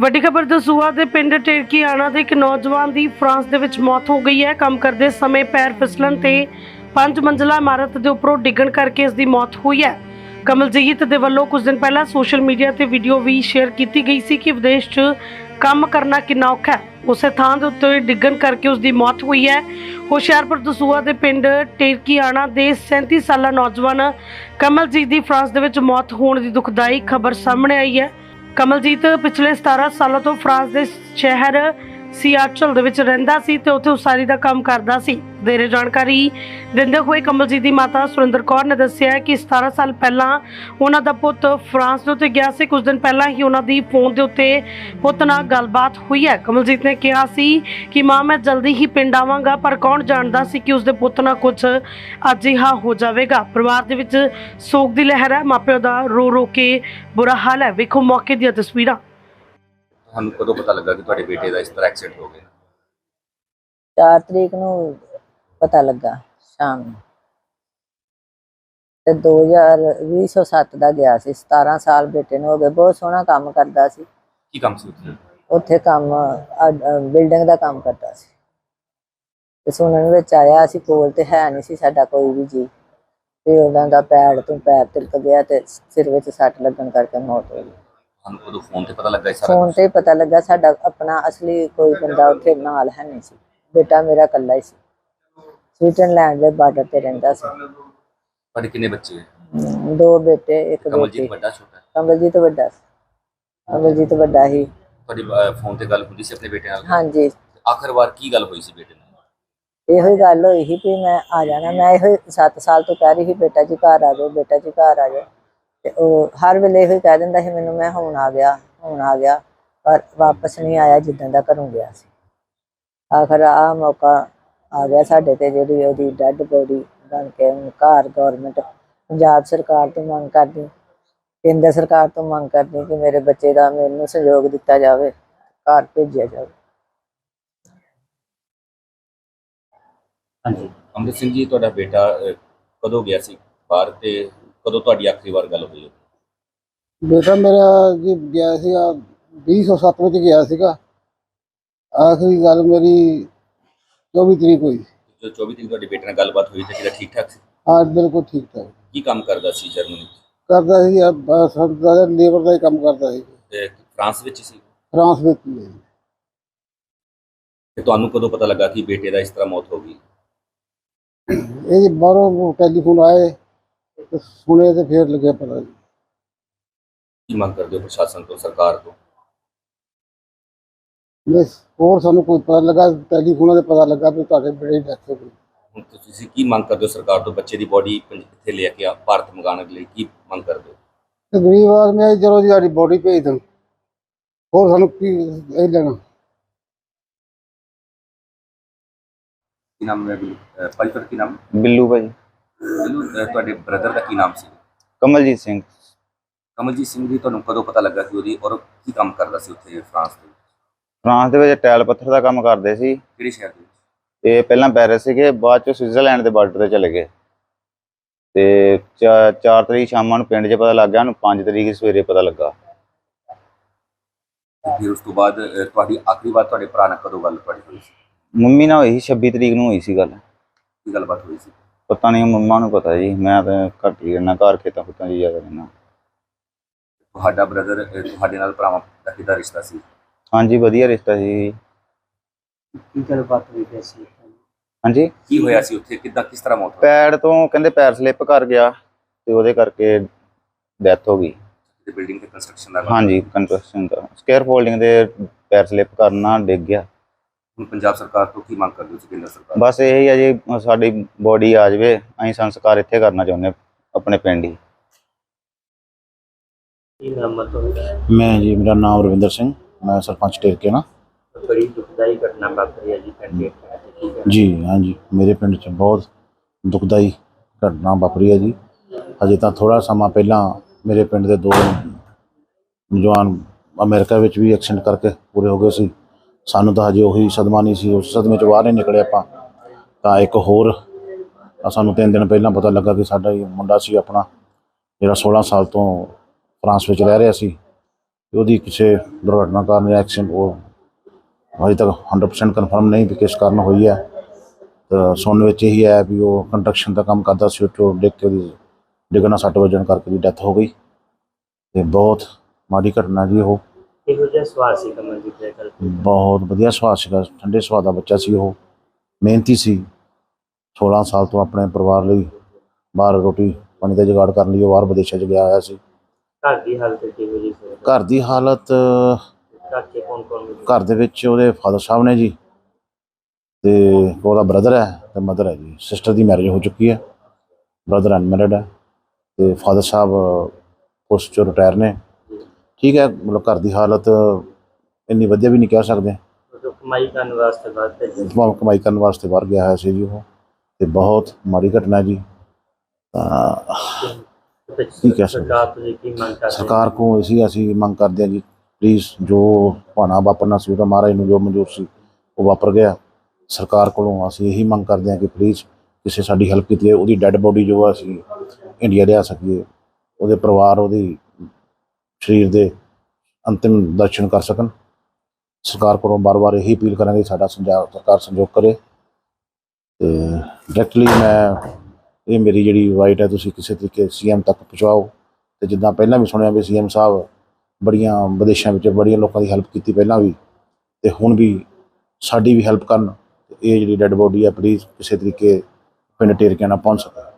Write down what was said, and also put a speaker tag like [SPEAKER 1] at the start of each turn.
[SPEAKER 1] ਵੱਡੀ ਖਬਰ ਦਸੂਆ ਦੇ ਪਿੰਡ ਟੇਰਕੀਆਣਾ ਦੇ ਇੱਕ ਨੌਜਵਾਨ ਦੀ ਫਰਾਂਸ ਦੇ ਵਿੱਚ ਮੌਤ ਹੋ ਗਈ ਹੈ। ਕੰਮ ਕਰਦੇ ਸਮੇਂ ਪੈਰ ਫਿਸਲਣ ਤੇ ਪੰਜ ਮੰਜ਼ਲਾ ਇਮਾਰਤ ਦੇ ਉੱਪਰੋਂ ਡਿੱਗਣ ਕਰਕੇ ਇਸ ਦੀ ਮੌਤ ਹੋਈ ਹੈ। ਕਮਲਜੀਤ ਦੇ ਵੱਲੋਂ ਕੁਝ ਦਿਨ ਪਹਿਲਾਂ ਸੋਸ਼ਲ ਮੀਡੀਆ ਤੇ ਵੀਡੀਓ ਵੀ ਸ਼ੇਅਰ ਕੀਤੀ ਗਈ ਸੀ ਕਿ ਵਿਦੇਸ਼ 'ਚ ਕੰਮ ਕਰਨਾ ਕਿੰਨਾ ਔਖਾ ਹੈ। ਉਸੇ ਥਾਂ ਦੇ ਉੱਤੇ ਡਿੱਗਣ ਕਰਕੇ ਉਸ ਦੀ ਮੌਤ ਹੋਈ ਹੈ। ਹੁਸ਼ਿਆਰਪੁਰ ਦਸੂਆ ਦੇ ਪਿੰਡ ਟੇਰਕੀਆਣਾ ਦੇ 37 ਸਾਲਾ ਨੌਜਵਾਨ ਕਮਲਜੀਤ ਦੀ ਫਰਾਂਸ ਦੇ ਵਿੱਚ ਮੌਤ ਹੋਣ ਦੀ ਦੁਖਦਾਈ ਖਬਰ ਸਾਹਮਣੇ ਆਈ ਹੈ। ਕਮਲਜੀਤ ਪਿਛਲੇ 17 ਸਾਲਾਂ ਤੋਂ ਫਰਾਂਸ ਦੇ ਸ਼ਹਿਰ ਸਿਆਚਲ ਦੇ ਵਿੱਚ ਰਹਿੰਦਾ ਸੀ ਤੇ ਉੱਥੇ ਉਸਾਰੀ ਦਾ ਕੰਮ ਕਰਦਾ ਸੀ। ਦੇਰੇ ਜਾਣਕਾਰੀ ਦਿੰਦੇ ਹੋਏ ਕਮਲਜੀਤ ਦੀ ਮਾਤਾ ਸੁਰਿੰਦਰ ਕੌਰ ਨੇ ਦੱਸਿਆ ਕਿ 17 ਸਾਲ ਪਹਿਲਾਂ ਉਹਨਾਂ ਦਾ ਪੁੱਤ ਫਰਾਂਸ ਦੇ ਉੱਤੇ ਗਿਆ ਸੀ। ਕੁਝ ਦਿਨ ਪਹਿਲਾਂ ਹੀ ਉਹਨਾਂ ਦੀ ਫੋਨ ਦੇ ਉੱਤੇ ਪੁੱਤ ਨਾਲ ਗੱਲਬਾਤ ਹੋਈ ਹੈ। ਕਮਲਜੀਤ ਨੇ ਕਿਹਾ ਸੀ ਕਿ, ਮਾਂ, ਮੈਂ ਜਲਦੀ ਹੀ ਪਿੰਡ ਆਵਾਂਗਾ, ਪਰ ਕੌਣ ਜਾਣਦਾ ਸੀ ਕਿ ਉਸਦੇ ਪੁੱਤ ਨਾਲ ਕੁਝ ਅਜਿਹਾ ਹੋ ਜਾਵੇਗਾ? ਪਰਿਵਾਰ ਦੇ ਵਿੱਚ ਸੋਗ ਦੀ ਲਹਿਰ ਹੈ। ਮਾਪਿਆਂ ਦਾ ਰੋ ਰੋ ਕੇ ਬੁਰਾ ਹਾਲ ਹੈ। ਵੇਖੋ ਮੌਕੇ ਦੀਆਂ ਤਸਵੀਰਾਂ।
[SPEAKER 2] ਤੁਹਾਨੂੰ ਕਦੋਂ ਪਤਾ ਲੱਗਾ ਕਿ ਤੁਹਾਡੇ ਬੇਟੇ ਦਾ ਇਸ ਤਰ੍ਹਾਂ ਐਕਸੀਡੈਂਟ ਹੋ ਗਿਆ?
[SPEAKER 3] 4 ਤਰੀਕ ਨੂੰ ਪਤਾ ਲੱਗਾ ਸ਼ਾਮ ਨੂੰ। ਤੇ 2007 ਦਾ ਗਿਆ ਸੀ 17 ਸਾਲ ਬੇਟੇ ਨੂੰ ਹੋ ਗਏ ਬਹੁਤ ਸੋਹਣਾ ਕੰਮ ਕਰਦਾ ਸੀ।
[SPEAKER 2] ਕੀ ਕੰਮ ਸੀ ਉੱਥੇ?
[SPEAKER 3] ਉੱਥੇ ਕੰਮ ਬਿਲਡਿੰਗ ਦਾ ਕੰਮ ਕਰਦਾ ਸੀ। ਤੇ ਸੁਣਨ ਵਿੱਚ ਆਇਆ ਅਸੀਂ ਕੋਲ ਤੇ ਹੈ ਨਹੀਂ ਸੀ ਸਾਡਾ ਕੋਈ ਵੀ ਜੀ। ਤੇ ਉਹਨਾਂ ਦਾ ਪੈਰ ਤੋਂ ਪੈਰ ਤਿਲਕ ਗਿਆ ਤੇ ਸਿਰ ਵਿੱਚ ਸੱਟ ਲੱਗਣ ਕਰਕੇ ਮੌਤ ਹੋ ਗਈ।
[SPEAKER 2] ਤੁਹਾਨੂੰ ਉਦੋਂ ਫੋਨ ਤੇ ਪਤਾ ਲੱਗਾ ਇਹ ਸਾਰਾ
[SPEAKER 3] ਫੋਨ ਤੇ ਪਤਾ ਲੱਗਾ ਸਾਡਾ ਆਪਣਾ ਅਸਲੀ ਕੋਈ ਬੰਦਾ ਉੱਥੇ ਨਾਲ ਹੈ ਨਹੀਂ ਸੀ। ਬੇਟਾ ਮੇਰਾ ਇਕੱਲਾ ਹੀ ਸੀ। ਸਵਿਟਜ਼ਰਲੈਂਡ ਦੇ ਬਾਰਡਰ ਤੇ ਰਹਿੰਦਾ ਸੀ।
[SPEAKER 2] ਤੁਹਾਡੇ ਕਿੰਨੇ ਬੱਚੇ ਹੈ
[SPEAKER 3] ਦੋ ਬੇਟੇ ਇੱਕ ਬੇਟੀ।
[SPEAKER 2] ਕਮਲਜੀਤ ਵੱਡਾ ਛੋਟਾ?
[SPEAKER 3] ਕਮਲਜੀਤ ਵੱਡਾ ਸੀ। ਕਮਲਜੀਤ ਵੱਡਾ ਹੀ।
[SPEAKER 2] ਤੁਹਾਡੀ ਫੋਨ ਤੇ ਗੱਲ ਹੁੰਦੀ ਸੀ ਆਪਣੇ ਬੇਟੇ ਨਾਲ?
[SPEAKER 3] ਹਾਂਜੀ।
[SPEAKER 2] ਆਖਰ ਵਾਰ ਕੀ ਗੱਲ ਹੋਈ ਸੀ ਬੇਟੇ ਨਾਲ?
[SPEAKER 3] ਇਹੋ ਹੀ ਗੱਲ ਹੋਈ ਸੀ ਵੀ ਮੈਂ ਆ ਜਾਣਾ। ਮੈਂ ਇਹੋ 7 ਸਾਲ ਤੋਂ ਕਹਿ ਰਹੀ ਸੀ ਬੇਟਾ ਜੀ ਘਰ ਆ ਜਾਓ ਬੇਟਾ ਜੀ ਘਰ ਆ ਜਾਓ। ਤੇ ਉਹ ਹਰ ਵੇਲੇ ਇਹੋ ਹੀ ਕਹਿ ਦਿੰਦਾ ਸੀ ਮੈਨੂੰ ਮੈਂ ਹੁਣ ਆ ਗਿਆ ਹੁਣ ਆ ਗਿਆ ਪਰ ਵਾਪਸ ਨਹੀਂ ਆਇਆ ਜਿੱਦਾਂ ਦਾ ਘਰੋਂ ਗਿਆ ਸੀ। ਆਖਰ ਆ ਮੌਕਾ ਆ ਗਿਆ ਸਾਡੇ ਤੇ ਜਿਹੜੀ ਉਹਦੀ ਡੈੱਡ ਬੋਡੀ ਬਣ ਕੇ ਹੁਣ ਘਰ ਗਵਰਨਮੈਂਟ ਪੰਜਾਬ ਸਰਕਾਰ ਤੋਂ ਮੰਗ ਕਰਦੀ ਕੇਂਦਰ ਸਰਕਾਰ ਤੋਂ ਮੰਗ ਕਰਦੀ ਕਿ ਮੇਰੇ ਬੱਚੇ ਦਾ ਮੈਨੂੰ ਸਹਿਯੋਗ ਦਿੱਤਾ ਜਾਵੇ ਘਰ ਭੇਜਿਆ ਜਾਵੇ।
[SPEAKER 2] ਹਾਂਜੀ ਅਮਰਿਤ ਸਿੰਘ ਜੀ ਤੁਹਾਡਾ ਬੇਟਾ ਅਹ, ਕਦੋਂ ਗਿਆ ਸੀ? ਬਾਹਰ ਤੇ ਕਦੋਂ ਤੁਹਾਡੀ ਆਖਰੀ ਵਾਰ ਗੱਲ ਹੋਈ?
[SPEAKER 4] ਬੇਟਾ ਮੇਰਾ ਜੀ ਗਿਆ ਸੀਗਾ 2007 ਵਿੱਚ ਗਿਆ ਸੀਗਾ। ਆਖਰੀ ਗੱਲ ਮੇਰੀ 24 ਤਰੀਕ ਹੋਈ।
[SPEAKER 2] ਜੋ 24 ਤਰੀਕ ਤੁਹਾਡੇ ਬੇਟੇ ਨਾਲ ਗੱਲਬਾਤ ਹੋਈ ਤੇ ਕਿਹਦਾ ਠੀਕ ਠਾਕ ਸੀ?
[SPEAKER 4] ਹਾਂ ਬਿਲਕੁਲ ਠੀਕ ਠਾਕ।
[SPEAKER 2] ਕੀ ਕੰਮ ਕਰਦਾ ਸੀ ਜਰਮਨੀ 'ਚ?
[SPEAKER 4] ਕਰਦਾ ਸੀ ਸੰਤਾ ਦਾ ਲੇਬਰ ਦਾ ਹੀ ਕੰਮ ਕਰਦਾ ਸੀ।
[SPEAKER 2] ਤੇ ਫਰਾਂਸ ਵਿੱਚ ਸੀ?
[SPEAKER 4] ਫਰਾਂਸ ਵਿੱਚ ਹੀ ਹੈ।
[SPEAKER 2] ਤੇ ਤੁਹਾਨੂੰ ਕਦੋਂ ਪਤਾ ਲੱਗਾ ਕਿ ਬੇਟੇ ਦਾ ਇਸ ਤਰ੍ਹਾਂ ਮੌਤ ਹੋ ਗਈ?
[SPEAKER 4] ਇਹ ਜੀ ਬਾਹਰੋਂ ਟੈਲੀਫੋਨ ਆਏ। ਤੇ ਸੁਣੇ ਤੇ ਫੇਰ ਲੱਗਿਆ ਪਤਾ ਜੀ।
[SPEAKER 2] ਕੀ ਮੰਗ ਕਰਦੇ ਹੋ ਪ੍ਰਸ਼ਾਸਨ ਤੋਂ ਸਰਕਾਰ ਤੋਂ?
[SPEAKER 4] ਬਸ ਹੋਰ ਸਾਨੂੰ ਕੋਈ ਪਤਾ ਲੱਗਾ ਟੈਲੀਫੋਨਾਂ ਤੇ ਪਤਾ ਲੱਗਾ ਵੀ ਤੁਹਾਡੇ ਬੇੜੇ ਡੈਥ ਹੋ ਗਈ।
[SPEAKER 2] ਹੁਣ ਤੁਸੀਂ ਕੀ ਮੰਗ ਕਰਦੇ ਹੋ ਸਰਕਾਰ ਤੋਂ ਬੱਚੇ ਦੀ ਬੋਡੀ ਕਿੱਥੇ ਲੈ ਕੇ ਆ ਭਾਰਤ ਮੰਗਾਉਣ ਦੇ ਲਈ ਕੀ ਮੰਗ ਕਰਦੇ ਹੋ?
[SPEAKER 4] ਤੇ ਗਰੀਬ ਆਦਮੀ ਆ ਜੀ, ਚਲੋ ਜੀ ਸਾਡੀ ਬੋਡੀ ਭੇਜ ਦੇਣ। ਹੋਰ ਸਾਨੂੰ ਕੀ ਇਹ ਲੈਣਾ?
[SPEAKER 2] ਕੀ ਨਾਮ ਹੈ? ਭਾਈ ਤੁਹਾਡਾ ਕੀ ਨਾਮ?
[SPEAKER 5] ਬਿੱਲੂ ਭਾਜੀ
[SPEAKER 2] ਮੈਨੂੰ ਅਹ, ਤੁਹਾਡੇ ਬ੍ਰਦਰ ਦਾ ਕੀ ਨਾਮ ਸੀ?
[SPEAKER 5] ਕਮਲਜੀਤ ਸਿੰਘ।
[SPEAKER 2] ਕਮਲਜੀਤ ਸਿੰਘ ਜੀ ਤੁਹਾਨੂੰ ਕਦੋਂ ਪਤਾ ਲੱਗਾ ਕਿ ਉਹਦੀ ਔਰ ਕੀ ਕੰਮ ਕਰਦਾ ਸੀ ਉੱਥੇ ਫਰਾਂਸ ਦੇ ਵਿੱਚ?
[SPEAKER 5] ਫਰਾਂਸ ਦੇ ਵਿੱਚ ਟੈਲ ਪੱਥਰ ਦਾ ਕੰਮ ਕਰਦੇ ਸੀ।
[SPEAKER 2] ਕਿਹੜੇ ਸ਼ਹਿਰ ਦੇ ਵਿੱਚ?
[SPEAKER 5] ਪਹਿਲਾਂ ਪੈਰਿਸ ਸੀਗੇ ਬਾਅਦ ਚ ਸਵਿਟਜ਼ਰਲੈਂਡ ਦੇ ਬਾਰਡਰ ਤੇ ਚਲੇ ਗਏ। ਤੇ 4 ਤਰੀਕ ਸ਼ਾਮਾਂ ਨੂੰ ਪਿੰਡ 'ਚ ਪਤਾ ਲੱਗ ਗਿਆ ਉਹਨੂੰ 5 ਤਰੀਕ ਸਵੇਰੇ ਪਤਾ ਲੱਗਾ।
[SPEAKER 2] ਤੇ ਫਿਰ ਉਸ ਤੋਂ ਬਾਅਦ ਅਹ, ਤੁਹਾਡੀ ਆਖਰੀ ਵਾਰ ਤੁਹਾਡੇ ਭਰਾ ਨਾਲ ਕਦੋਂ ਗੱਲ ਤੁਹਾਡੀ ਹੋਈ ਸੀ?
[SPEAKER 5] ਮੰਮੀ ਨਾਲ ਹੋਈ ਸੀ 26 ਤਰੀਕ ਨੂੰ ਹੋਈ ਸੀ ਗੱਲ।
[SPEAKER 2] ਕੀ ਗੱਲਬਾਤ ਹੋਈ ਸੀ?
[SPEAKER 5] ਪਤਾ ਨਹੀਂ ਮੰਮਾ ਨੂੰ ਪਤਾ ਜੀ। ਮੈਂ ਤਾਂ ਘੱਟ ਹੀ ਰਹਿਣਾ ਘਰ ਖੇਤਾਂ ਖੁੱਤਾਂ 'ਚ ਜ਼ਿਆਦਾ ਰਹਿਣਾ।
[SPEAKER 2] ਤੁਹਾਡਾ ਬ੍ਰਦਰ ਤੁਹਾਡੇ ਨਾਲ ਭਰਾਵਾਂ ਦਾ ਕਿਹਦਾ ਰਿਸ਼ਤਾ ਸੀ?
[SPEAKER 5] ਹਾਂਜੀ ਵਧੀਆ ਰਿਸ਼ਤਾ ਸੀ
[SPEAKER 3] ਕੀ ਗੱਲਬਾਤ ਹੋਈ ਸੀ?
[SPEAKER 5] ਹਾਂਜੀ?
[SPEAKER 2] ਕੀ ਹੋਇਆ ਸੀ ਉੱਥੇ? ਕਿੱਦਾਂ ਕਿਸ ਤਰ੍ਹਾਂ ਮੌਤ ਹੋਈ?
[SPEAKER 5] ਪੈਰ ਤੋਂ ਕਹਿੰਦੇ ਪੈਰ ਸਲਿੱਪ ਕਰ ਗਿਆ ਤੇ ਉਹਦੇ ਕਰਕੇ ਡੈਥ ਹੋ ਗਈ।
[SPEAKER 2] ਤੇ ਬਿਲਡਿੰਗ ਤੇ ਕੰਸਟਰਕਸ਼ਨ ਦਾ।
[SPEAKER 5] ਹਾਂਜੀ ਕੰਸਟਰਕਸ਼ਨ ਦਾ। ਸਕੇਅਰ ਫੋਲਡਿੰਗ ਦੇ ਪੈਰ ਸਲਿੱਪ ਕਰਨਾ ਡਿੱਗ ਗਿਆ।
[SPEAKER 2] ਹੁਣ ਪੰਜਾਬ ਸਰਕਾਰ ਤੋਂ ਕੀ ਮੰਗ ਕਰਦੇ ਹੋ ਤੁਸੀਂ ਕੇਂਦਰ ਸਰਕਾਰ?
[SPEAKER 5] ਬਸ ਇਹ ਹੀ ਆ ਜੀ ਸਾਡੀ ਬੋਡੀ ਆ ਜਾਵੇ ਅਸੀਂ ਸੰਸਕਾਰ ਇੱਥੇ ਕਰਨਾ ਚਾਹੁੰਦੇ ਹਾਂ, ਆਪਣੇ ਪਿੰਡ ਹੀ।
[SPEAKER 1] ਕੀ ਨਾਮ ਤੁਹਾਡਾ?
[SPEAKER 6] ਮੈਂ ਜੀ ਮੇਰਾ ਨਾਮ ਰਵਿੰਦਰ ਸਿੰਘ ਮੈਂ ਸਰਪੰਚ ਟੇਰਕੇ ਨਾ।
[SPEAKER 1] ਬੜੀ ਦੁਖਦਾਈ ਘਟਨਾ ਵਾਪਰੀ ਹੈ ਜੀ ਪਿੰਡ ਦੇ ਠੀਕ ਹੈ?
[SPEAKER 6] ਜੀ ਹਾਂਜੀ ਮੇਰੇ ਪਿੰਡ 'ਚ ਬਹੁਤ ਦੁਖਦਾਈ ਘਟਨਾ ਵਾਪਰੀ ਹੈ ਜੀ। ਅਜੇ ਤਾਂ ਥੋੜਾ ਸਮਾਂ ਪਹਿਲਾਂ ਮੇਰੇ ਪਿੰਡ ਦੇ ਦੋ ਜਵਾਨ ਅਮਰੀਕਾ ਵਿੱਚ ਵੀ ਐਕਸੀਡੈਂਟ ਕਰਕੇ ਪੂਰੇ ਹੋ ਗਏ ਸੀ। ਸਾਨੂੰ ਤਾਂ ਹਜੇ ਉਹੀ ਸਦਮਾ ਨਹੀਂ ਸੀ, ਉਸ ਸਦਮੇ 'ਚ ਬਾਹਰ ਨਹੀਂ ਨਿਕਲੇ ਆਪਾਂ। ਤਾਂ ਇੱਕ ਹੋਰ ਸਾਨੂੰ ਤਿੰਨ ਦਿਨ ਪਹਿਲਾਂ ਪਤਾ ਲੱਗਾ ਕਿ ਸਾਡਾ ਹੀ ਮੁੰਡਾ ਸੀ ਆਪਣਾ, ਜਿਹੜਾ 16 ਸਾਲ ਤੋਂ ਫਰਾਂਸ ਵਿੱਚ ਰਹਿ ਰਿਹਾ ਸੀ। ਉਹਦੀ ਕਿਸੇ ਦੁਰਘਟਨਾ ਕਾਰਨ ਜਾਂ ਐਕਸੀਡੈਂਟ ਉਹ ਅਜੇ ਤੱਕ 100% ਕਨਫਰਮ ਨਹੀਂ ਵੀ ਕਿਸ ਕਾਰਨ ਹੋਈ ਹੈ। ਤਾਂ ਸੁਣਨ ਵਿੱਚ ਇਹੀ ਆਇਆ ਵੀ ਉਹ ਕੰਸਟਰਕਸ਼ਨ ਦਾ ਕੰਮ ਕਰਦਾ ਸੀ, ਉੱਥੋਂ ਡਿੱਗ ਕੇ ਉਹਦੀ ਡਿੱਗਣਾ ਸੱਟ ਵੱਜਣ ਕਰਕੇ ਦੀ ਡੈਥ ਹੋ ਗਈ। ਤੇ ਬਹੁਤ ਮਾੜੀ ਘਟਨਾ ਜੀ ਉਹ।
[SPEAKER 7] ਇਹੋ ਜਿਹਾ ਸਵਾਲ ਸੀ ਕਮਲਜੀਤ ਦੇ ਗੱਲ
[SPEAKER 6] ਬਹੁਤ ਵਧੀਆ ਸੁਭਾਅ ਸੀਗਾ ਠੰਡੇ ਸੁਭਾਅ ਦਾ ਬੱਚਾ ਸੀ ਉਹ। ਮਿਹਨਤੀ ਸੀ। 16 ਸਾਲ ਤੋਂ ਆਪਣੇ ਪਰਿਵਾਰ ਲਈ ਬਾਹਰ ਰੋਟੀ ਪਾਣੀ ਦਾ ਜੁਗਾੜ ਕਰਨ ਲਈ ਉਹ ਬਾਹਰ ਵਿਦੇਸ਼ਾਂ 'ਚ ਗਿਆ ਹੋਇਆ ਸੀ।
[SPEAKER 7] ਘਰ ਦੀ ਹਾਲਤ ਕਿਹੋ ਜਿਹੀ ਸੀ?
[SPEAKER 6] ਘਰ ਦੀ ਹਾਲਤ
[SPEAKER 7] ਘਰ ਚ ਕੌਣ ਕੌਣ
[SPEAKER 6] ਘਰ ਦੇ ਵਿੱਚ ਉਹਦੇ ਫਾਦਰ ਸਾਹਿਬ ਨੇ ਜੀ ਤੇ ਉਹਦਾ ਬ੍ਰਦਰ ਹੈ ਤੇ ਮਦਰ ਹੈ ਜੀ। ਸਿਸਟਰ ਦੀ ਮੈਰਿਜ ਹੋ ਚੁੱਕੀ ਹੈ। ਬ੍ਰਦਰ ਅਨਮੈਰਿਡ ਹੈ ਤੇ ਫਾਦਰ ਸਾਹਿਬ ਪੋਸਟ ਚੋਂ ਰਿਟਾਇਰ ਨੇ। ਠੀਕ ਹੈ ਮਤਲਬ ਘਰ ਦੀ ਹਾਲਤ ਇੰਨੀ ਵਧੀਆ ਵੀ ਨਹੀਂ ਕਹਿ ਸਕਦੇ।
[SPEAKER 7] ਮਤਲਬ ਕਮਾਈ ਕਰਨ ਵਾਸਤੇ ਬਾਅਦ ਭੇਜੇ
[SPEAKER 6] ਭਾਵੇਂ ਕਮਾਈ ਕਰਨ ਵਾਸਤੇ ਬਾਹਰ ਗਿਆ ਹੋਇਆ ਸੀ ਜੀ ਉਹ। ਤੇ ਬਹੁਤ ਮਾੜੀ ਘਟਨਾ ਜੀ। ਤਾਂ ਕੀ ਕਹਿ ਸਕਦੇ?
[SPEAKER 7] ਸਰਕਾਰ ਤੋਂ ਕੀ ਮੰਗ ਕਰਦੇ?
[SPEAKER 6] ਸਰਕਾਰ ਕੋਲ ਅਸੀਂ ਅਸੀਂ ਮੰਗ ਕਰਦੇ ਹਾਂ ਜੀ ਪਲੀਜ਼ ਜੋ ਭਾਣਾ ਵਾਪਰਨਾ ਸੀ ਉਹਦਾ ਮਹਾਰਾਜ ਨੂੰ ਜੋ ਮਨਜ਼ੂਰ ਸੀ ਉਹ ਵਾਪਰ ਗਿਆ। ਸਰਕਾਰ ਕੋਲੋਂ ਅਸੀਂ ਇਹੀ ਮੰਗ ਕਰਦੇ ਹਾਂ ਕਿ ਪਲੀਜ਼ ਕਿਸੇ ਸਾਡੀ ਹੈਲਪ ਕੀਤੀ ਹੈ ਉਹਦੀ ਡੈੱਡ ਬੋਡੀ ਜੋ ਆ ਅਸੀਂ ਇੰਡੀਆ ਲਿਆ ਸਕੀਏ ਉਹਦੇ ਪਰਿਵਾਰ ਉਹਦੀ ਸਰੀਰ ਦੇ ਅੰਤਿਮ ਦਰਸ਼ਨ ਕਰ ਸਕਣ। ਸਰਕਾਰ ਕੋਲੋਂ ਬਾਰ-ਬਾਰ ਇਹੀ ਅਪੀਲ ਕਰਾਂਗੇ, ਸਾਡਾ ਸੰਜਾ- ਸਰਕਾਰ ਸੰਯੋਗ ਕਰੇ। ਤੇ ਡਾਇਰੈਕਟਲੀ ਮੈਂ ਇਹ ਮੇਰੀ ਜਿਹੜੀ ਰਾਈਟ ਹੈ, ਤੁਸੀਂ ਕਿਸੇ ਤਰੀਕੇ ਸੀਐਮ ਤੱਕ ਪਹੁੰਚਾਓ। ਤੇ ਜਿੱਦਾਂ ਪਹਿਲਾਂ ਵੀ ਸੁਣਿਆ ਵੀ ਸੀਐਮ ਸਾਹਿਬ ਬੜੀਆਂ ਵਿਦੇਸ਼ਾਂ ਵਿੱਚ ਬੜੀਆਂ ਲੋਕਾਂ ਦੀ ਹੈਲਪ ਕੀਤੀ ਪਹਿਲਾਂ ਵੀ, ਤੇ ਹੁਣ ਵੀ ਸਾਡੀ ਵੀ ਹੈਲਪ ਕਰਨ। ਤੇ ਇਹ ਜਿਹੜੀ ਡੈੱਡ ਬੋਡੀ ਹੈ ਪਲੀਜ਼ ਕਿਸੇ ਤਰੀਕੇ ਪਿੰਡ ਟੇਰਕਿਆਂ ਨਾਲ ਪਹੁੰਚ ਸਕੇ